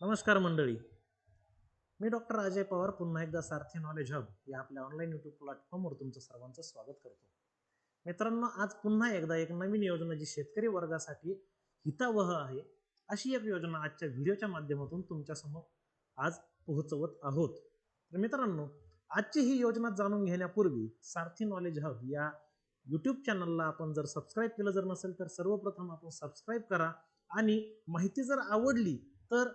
नमस्कार मंडळी. मी डॉक्टर अजय पवार पुन्हा एकदा सारथी नॉलेज हब या आपल्या ऑनलाईन यूट्यूब प्लॅटफॉर्मवर तुमचं सर्वांचं स्वागत करतो. मित्रांनो आज पुन्हा एकदा एक नवीन योजना जी शेतकरी वर्गासाठी हितावह आहे अशी एक योजना आजच्या व्हिडिओच्या माध्यमातून तुमच्यासमोर आज पोहोचवत आहोत. तर मित्रांनो आजची ही योजना जाणून घेण्यापूर्वी सारथी नॉलेज हब या यूट्यूब चॅनलला आपण जर सबस्क्राईब केलं जर नसेल तर सर्वप्रथम आपण सबस्क्राईब करा आणि माहिती जर आवडली तर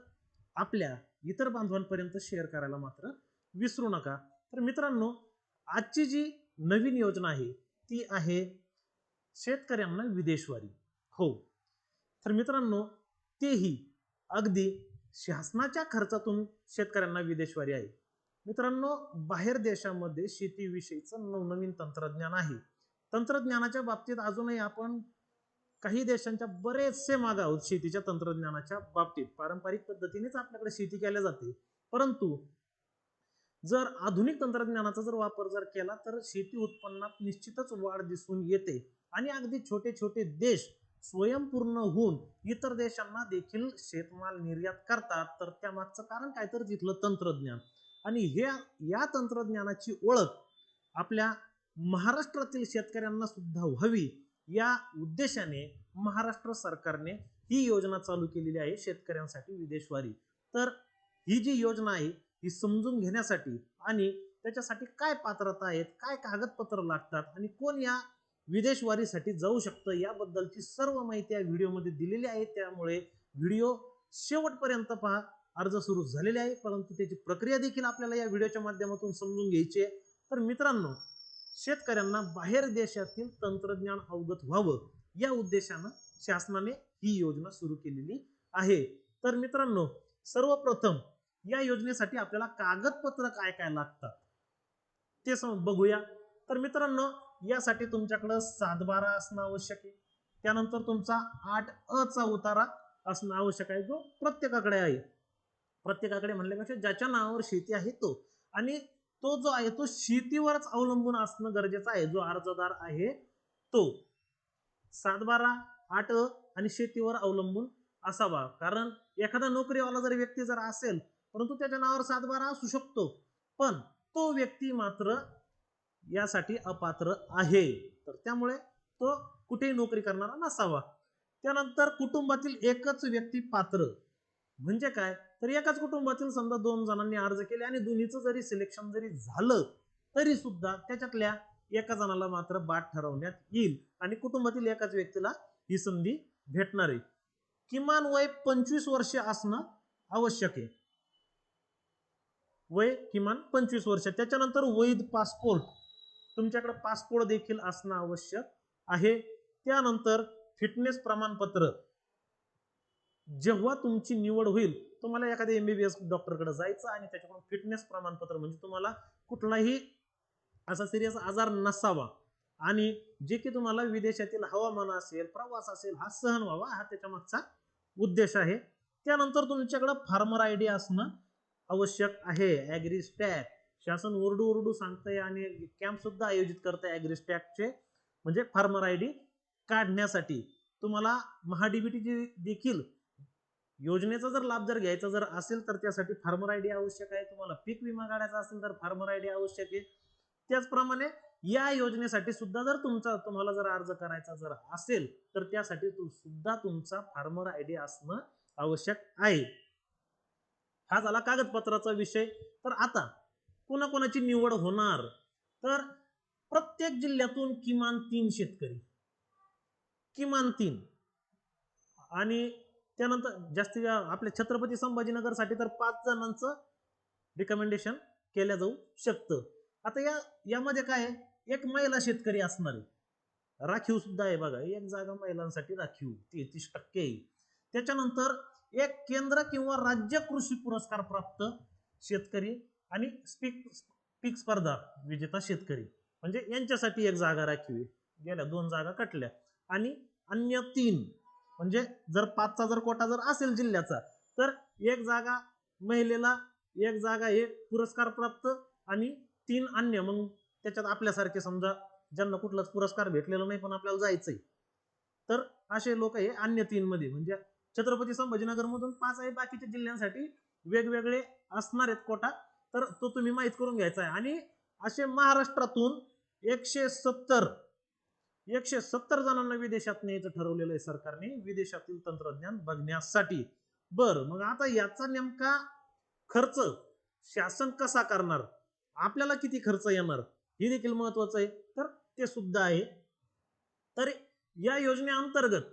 आपल्या इतर बांधवांपर्यंत शेअर करायला मात्र विसरू नका. तर मित्रांनो आजची जी नवीन योजना आहे ती आहे शेतकऱ्यांना विदेशवारी. हो. तर मित्रांनो तेही अगदी शासनाच्या खर्चातून शेतकऱ्यांना विदेशवारी आहे. मित्रांनो बाहेर देशामध्ये शेतीविषयीचं नवनवीन तंत्रज्ञान आहे. तंत्रज्ञानाच्या बाबतीत अजूनही आपण काही देशांच्या बरेचसे माग आहोत शेतीच्या तंत्रज्ञानाच्या बाबतीत पारंपरिक पद्धतीनेच आपल्याकडे शेती केल्या जाते. परंतु जर आधुनिक तंत्रज्ञानाचा जर वापर जर केला तर शेती उत्पन्नात निश्चितच वाढ दिसून येते. आणि अगदी छोटे छोटे देश स्वयंपूर्ण होऊन इतर देशांना देखील शेतमाल निर्यात करतात तर त्यामागचं कारण काय तर तिथलं तंत्रज्ञान. आणि हे या तंत्रज्ञानाची ओळख आपल्या महाराष्ट्रातील शेतकऱ्यांना सुद्धा व्हावी या उद्देशाने महाराष्ट्र सरकारने ही योजना चालू केलेली आहे शेतकऱ्यांसाठी विदेशवारी. तर ही जी योजना आहे ही समजून घेण्यासाठी आणि त्याच्यासाठी काय पात्रता आहेत काय कागदपत्र लागतात आणि कोण या विदेशवारीसाठी जाऊ शकतं याबद्दलची सर्व माहिती या व्हिडिओमध्ये दिलेली आहे. त्यामुळे व्हिडिओ शेवटपर्यंत पहा. अर्ज सुरू झालेले आहे परंतु त्याची प्रक्रिया देखील आपल्याला या व्हिडिओच्या माध्यमातून समजून घ्यायची आहे. तर मित्रांनो शेतकऱ्यांना बाहेर देशातील तंत्रज्ञान अवगत व्हावं या उद्देशानं शासनाने ही योजना सुरू केलेली आहे. तर मित्रांनो सर्वप्रथम या योजनेसाठी आपल्याला कागदपत्र काय काय लागतात ते सम बघूया. तर मित्रांनो यासाठी तुमच्याकडं सातबारा असणं आवश्यक आहे. त्यानंतर तुमचा आठ अ चा उतारा असणं आवश्यक आहे. जो प्रत्येकाकडे आहे. प्रत्येकाकडे म्हणल्यापेक्षा ज्याच्या नावावर शेती आहे तो. आणि तो जो आहे तो शेतीवरच अवलंबून असणं गरजेचं आहे. जो अर्जदार आहे तो. सातबारा आठ आणि शेतीवर अवलंबून असावा. कारण एखादा नोकरीवाला जर व्यक्ती जर असेल परंतु त्याच्या नावावर सातबारा असू शकतो पण तो व्यक्ती मात्र यासाठी अपात्र आहे. तर त्यामुळे तो कुठेही नोकरी करणारा नसावा. त्यानंतर कुटुंबातील एकच व्यक्ती पात्र म्हणजे काय? तर एकाच कुटुंबातील समजा दोन जणांनी अर्ज केले आणि दोन्हीचं जरी सिलेक्शन जरी झालं तरी सुद्धा त्याच्यातल्या एका जणाला मात्र बाद ठरवण्यात येईल आणि कुटुंबातील एकाच व्यक्तीला ही संधी भेटणार आहे. किमान वय पंचवीस वर्ष असणं आवश्यक आहे. वय किमान पंचवीस वर्ष. त्याच्यानंतर वैध पासपोर्ट तुमच्याकडे पासपोर्ट देखील असणं आवश्यक आहे. त्यानंतर फिटनेस प्रमाणपत्र. जेव्हा तुमची निवड होईल तुम्हाला एखाद्या एमबीबीएस डॉक्टरकडे जायचं आणि त्याच्याकडून फिटनेस प्रमाणपत्र म्हणजे तुम्हाला कुठलाही असा सिरियस आजार नसावा. आणि जे की तुम्हाला विदेशातील हवामान असेल प्रवास असेल हा सहन व्हावा हा त्याच्या मागचा उद्देश आहे. त्यानंतर तुमच्याकडं फार्मर आय डी असणं आवश्यक आहे. ॲग्रीस्टॅक शासन ओरडू ओरडू सांगतंय आणि कॅम्प सुद्धा आयोजित करतंय आहे ॲग्रीस्टॅकचे म्हणजे फार्मर आय डी काढण्यासाठी. तुम्हाला महाडीबीटीची देखील योजनेचा जर लाभ जर घ्यायचा जर असेल तर त्यासाठी फार्मर आय डी आवश्यक आहे. तुम्हाला पीक विमा काढायचा असेल तर फार्मर आय डी आवश्यक आहे. त्याचप्रमाणे या योजनेसाठी सुद्धा जर तुमचा तुम्हाला जर अर्ज करायचा जर असेल तर त्यासाठी तू सुद्धा तुमचा फार्मर आय डी असणं आवश्यक आहे. हा झाला कागदपत्राचा विषय. तर आता कोणाकोणाची निवड होणार? तर प्रत्येक जिल्ह्यातून किमान तीन शेतकरी. किमान तीन. आणि त्यानंतर जास्तीत आपल्या छत्रपती संभाजीनगरसाठी तर पाच जणांचं रिकमेंडेशन केलं जाऊ शकतं. आता या यामध्ये काय आहे? एक महिला शेतकरी असणार आहे. राखीव सुद्धा आहे बघा. एक जागा महिलांसाठी राखीव. तेहतीस टक्के त्याच्यानंतर एक केंद्र किंवा राज्य कृषी पुरस्कार प्राप्त शेतकरी आणि स्पीक पीक स्पर्धा विजेता शेतकरी. म्हणजे यांच्यासाठी एक जागा राखीव आहे. गेल्या दोन जागा कटल्या. आणि अन्य तीन म्हणजे जर पाचचा जर कोटा जर असेल जिल्ह्याचा तर एक जागा महिलेला एक जागा हे पुरस्कार प्राप्त आणि तीन अन्य. मग त्याच्यात आपल्यासारखे समजा ज्यांना कुठलाच पुरस्कार भेटलेला नाही पण आपल्याला जायचंय. तर असे लोक हे अन्य तीन मध्ये म्हणजे छत्रपती संभाजीनगर मधून पाच आहे बाकीच्या जिल्ह्यांसाठी वेगवेगळे असणार आहेत कोटा. तर तो तुम्ही माहीत करून घ्यायचा आहे. आणि असे महाराष्ट्रातून एकशे सत्तर एकशे सत्तर जणांना विदेशात न्यायचं ठरवलेलं आहे सरकारने. विदेशातील तंत्रज्ञान बघण्यासाठी. बर मग आता याचा नेमका खर्च शासन कसा करणार? आपल्याला किती खर्च येणार? हे देखील महत्वाचं आहे. तर ते सुद्धा आहे. तर या योजनेअंतर्गत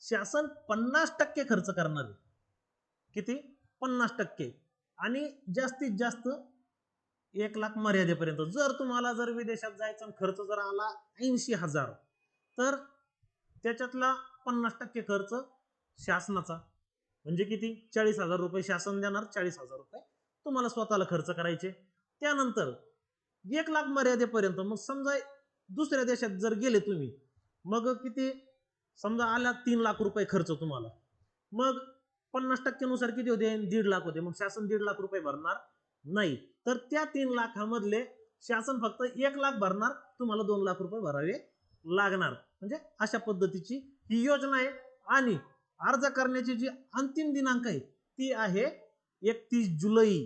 शासन पन्नास टक्के खर्च करणार आहे. किती? पन्नास टक्के. आणि जास्तीत जास्त एक लाख मर्यादेपर्यंत. जर तुम्हाला जर विदेशात जायचा आणि खर्च जर आला ऐंशी हजार तर त्याच्यातला पन्नास टक्के खर्च शासनाचा. म्हणजे किती? चाळीस हजार रुपये शासन देणार चाळीस हजार रुपये तुम्हाला स्वतःला खर्च करायचे. त्यानंतर एक लाख मर्यादेपर्यंत मग समजा दुसऱ्या देशात जर गेले तुम्ही मग किती? समजा आला तीन लाख रुपये खर्च तुम्हाला. मग पन्नास टक्क्यानुसार किती होते? दीड लाख होते. मग शासन दीड लाख रुपये भरणार नाही. तर त्या तीन लाखामधले शासन फक्त एक लाख भरणार तुम्हाला दोन लाख रुपये भरावे लागणार. म्हणजे अशा पद्धतीची ही योजना आहे. आणि अर्ज करण्याची जी अंतिम दिनांक आहे ती आहे एकतीस जुलै.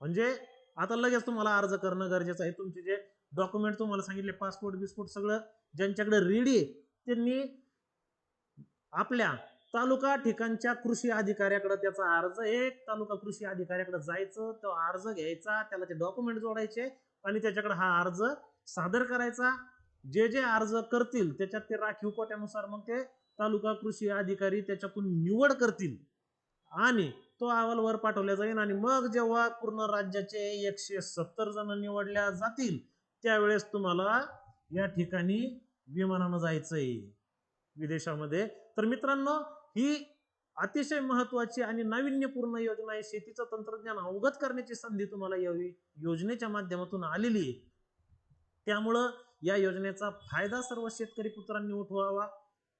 म्हणजे आता लगेच तुम्हाला अर्ज करणं गरजेचं आहे. तुमचे जे डॉक्युमेंट तुम्हाला सांगितले पासपोर्ट बिस्पोर्ट सगळं ज्यांच्याकडे रेडी आहे त्यांनी आपल्या तालुका ठिकाणच्या कृषी अधिकाऱ्याकडे त्याचा अर्ज एक तालुका कृषी अधिकाऱ्याकडे जायचं तो अर्ज घ्यायचा त्याला ते डॉक्युमेंट जोडायचे आणि त्याच्याकडे हा अर्ज सादर करायचा. जे जे अर्ज करतील त्याच्यात ते राखीव कोट्यानुसार मग ते तालुका कृषी अधिकारी त्याच्यातून निवड करतील. आणि तो अहवाल वर पाठवला जाईल आणि मग जेव्हा पूर्ण राज्याचे एकशे सत्तर जण निवडल्या जातील त्यावेळेस तुम्हाला या ठिकाणी विमानानं जायचंय. विदेशामध्ये. तर मित्रांनो ही अतिशय महत्वाची आणि नाविन्यपूर्ण योजना आहे. शेतीचं तंत्रज्ञान अवगत करण्याची संधी तुम्हाला या योजनेच्या माध्यमातून आलेली आहे. त्यामुळं या योजनेचा फायदा सर्व शेतकरी पुत्रांनी उठवावा.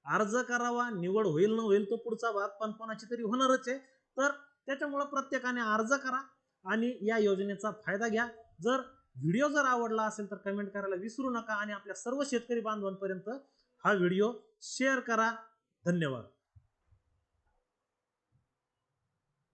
अर्ज करावा निवड होईल न होईल तो पुढचा भाग पण कोणाची तरी होणारच आहे. तर त्याच्यामुळं प्रत्येकाने अर्ज करा आणि या योजनेचा फायदा घ्या. जर व्हिडिओ जर आवडला असेल तर कमेंट करायला विसरू नका आणि आपल्या सर्व शेतकरी बांधवांपर्यंत हा व्हिडिओ शेअर करा. धन्यवाद.